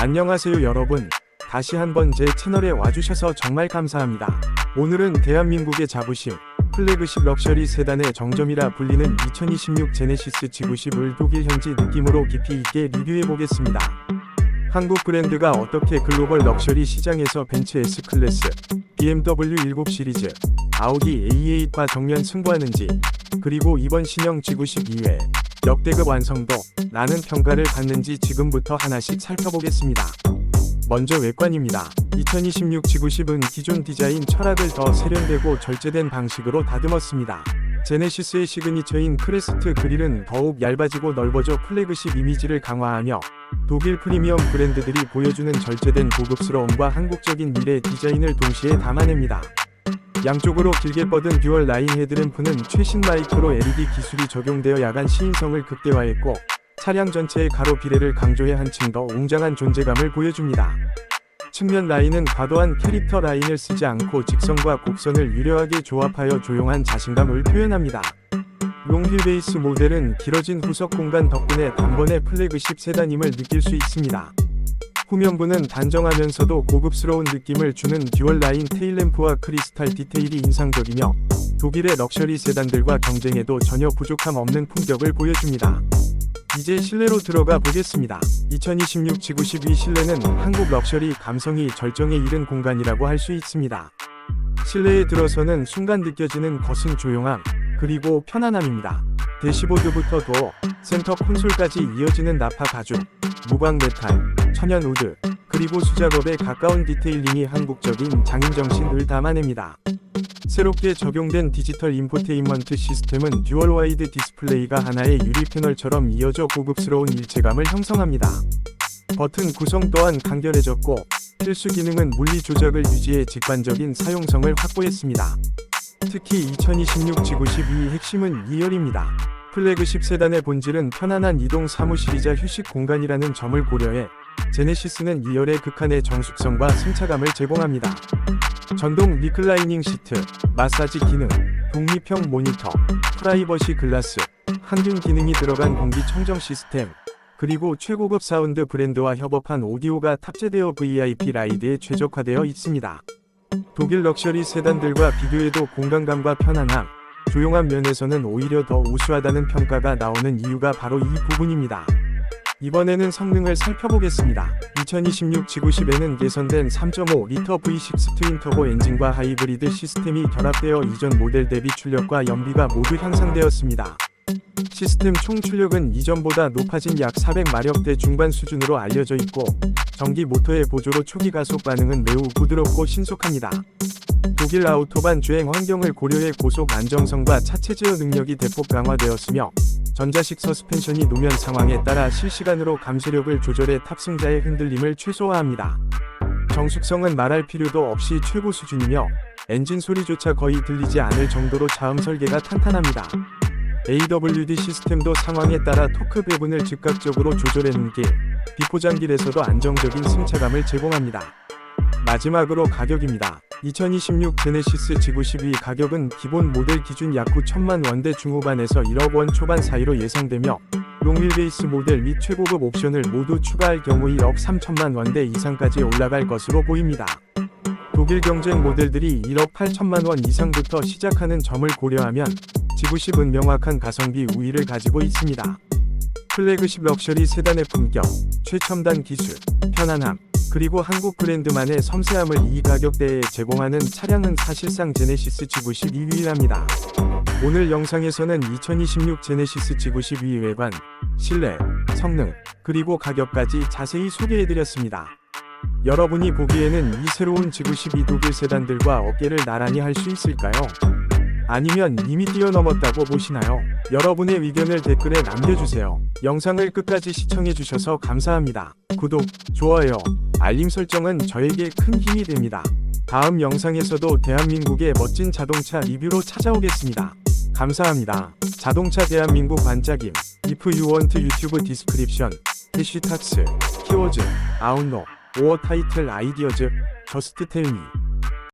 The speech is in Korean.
안녕하세요 여러분. 다시 한번 제 채널에 와주셔서 정말 감사합니다. 오늘은 대한민국의 자부심, 플래그십 럭셔리 세단의 정점이라 불리는 2026 제네시스 G90을 독일 현지 느낌으로 깊이 있게 리뷰해 보겠습니다. 한국 브랜드가 어떻게 글로벌 럭셔리 시장에서 벤츠 S클래스, BMW 7 시리즈, 아우디 A8과 정면 승부하는지, 그리고 이번 신형 G90 이외 역대급 완성도, 라는 평가를 받는지 지금부터 하나씩 살펴보겠습니다. 먼저 외관입니다. 2026 G90은 기존 디자인 철학을 더 세련되고 절제된 방식으로 다듬었습니다. 제네시스의 시그니처인 크레스트 그릴은 더욱 얇아지고 넓어져 플래그십 이미지를 강화하며 독일 프리미엄 브랜드들이 보여주는 절제된 고급스러움과 한국적인 미래 디자인을 동시에 담아냅니다. 양쪽으로 길게 뻗은 듀얼 라인 헤드램프는 최신 마이크로 LED 기술이 적용되어 야간 시인성을 극대화했고 차량 전체의 가로 비례를 강조해 한층 더 웅장한 존재감을 보여줍니다. 측면 라인은 과도한 캐릭터 라인을 쓰지 않고 직선과 곡선을 유려하게 조합하여 조용한 자신감을 표현합니다. 롱휠 베이스 모델은 길어진 후석 공간 덕분에 단번에 플래그십 세단임을 느낄 수 있습니다. 후면부는 단정하면서도 고급스러운 느낌을 주는 듀얼 라인 테일램프와 크리스탈 디테일이 인상적이며 독일의 럭셔리 세단들과 경쟁에도 전혀 부족함 없는 품격을 보여줍니다. 이제 실내로 들어가 보겠습니다. 2026 G92 실내는 한국 럭셔리 감성이 절정에 이른 공간이라고 할 수 있습니다. 실내에 들어서는 순간 느껴지는 거승 조용함, 그리고 편안함입니다. 대시보드부터 도어, 센터 콘솔까지 이어지는 나파 가죽, 무광 메탈, 천연 우드, 그리고 수작업에 가까운 디테일링이 한국적인 장인 정신을 담아냅니다. 새롭게 적용된 디지털 인포테인먼트 시스템은 듀얼 와이드 디스플레이가 하나의 유리 패널처럼 이어져 고급스러운 일체감을 형성합니다. 버튼 구성 또한 간결해졌고 필수 기능은 물리 조작을 유지해 직관적인 사용성을 확보했습니다. 특히 2026 G92 핵심은 2열입니다. 플래그십 세단의 본질은 편안한 이동 사무실이자 휴식 공간이라는 점을 고려해 제네시스는 2열의 극한의 정숙성과 승차감을 제공합니다. 전동 리클라이닝 시트, 마사지 기능, 독립형 모니터, 프라이버시 글라스, 항균 기능이 들어간 공기청정 시스템, 그리고 최고급 사운드 브랜드와 협업한 오디오가 탑재되어 VIP 라이드에 최적화되어 있습니다. 독일 럭셔리 세단들과 비교해도 공간감과 편안함, 조용한 면에서는 오히려 더 우수하다는 평가가 나오는 이유가 바로 이 부분입니다. 이번에는 성능을 살펴보겠습니다. 2026 G90에는 개선된 3.5리터 V6 트윈 터보 엔진과 하이브리드 시스템이 결합되어 이전 모델 대비 출력과 연비가 모두 향상되었습니다. 시스템 총 출력은 이전보다 높아진 약 400마력대 중반 수준으로 알려져 있고 전기 모터의 보조로 초기 가속 반응은 매우 부드럽고 신속합니다. 독일 아우토반 주행 환경을 고려해 고속 안정성과 차체 제어 능력이 대폭 강화되었으며 전자식 서스펜션이 노면 상황에 따라 실시간으로 감속력을 조절해 탑승자의 흔들림을 최소화합니다. 정숙성은 말할 필요도 없이 최고 수준이며 엔진 소리조차 거의 들리지 않을 정도로 자음 설계가 탄탄합니다. AWD 시스템도 상황에 따라 토크 배분을 즉각적으로 조절해 눈길, 비포장길에서도 안정적인 승차감을 제공합니다. 마지막으로 가격입니다. 2026 제네시스 G92 가격은 기본 모델 기준 약 9천만 원대 중후반에서 1억 원 초반 사이로 예상되며 롱휠 베이스 모델 및 최고급 옵션을 모두 추가할 경우 1억 3천만 원대 이상까지 올라갈 것으로 보입니다. 독일 경쟁 모델들이 1억 8천만 원 이상부터 시작하는 점을 고려하면 G90은 명확한 가성비 우위를 가지고 있습니다. 플래그십 럭셔리 세단의 품격, 최첨단 기술, 편안함, 그리고 한국 브랜드만의 섬세함을 이 가격대에 제공하는 차량은 사실상 제네시스 G90 2위랍니다. 오늘 영상에서는 2026 제네시스 G92 외관, 실내, 성능, 그리고 가격까지 자세히 소개해드렸습니다. 여러분이 보기에는 이 새로운 G92 독일 세단들과 어깨를 나란히 할 수 있을까요? 아니면 이미 뛰어넘었다고 보시나요? 여러분의 의견을 댓글에 남겨주세요. 영상을 끝까지 시청해주셔서 감사합니다. 구독, 좋아요, 알림 설정은 저에게 큰 힘이 됩니다. 다음 영상에서도 대한민국의 멋진 자동차 리뷰로 찾아오겠습니다. 감사합니다. 자동차 대한민국 반짝임. If you want 유튜브 디스크립션. 해시탁스. 키워즈. 아웃로. 오어 타이틀 아이디어즈. 저스트 텔미.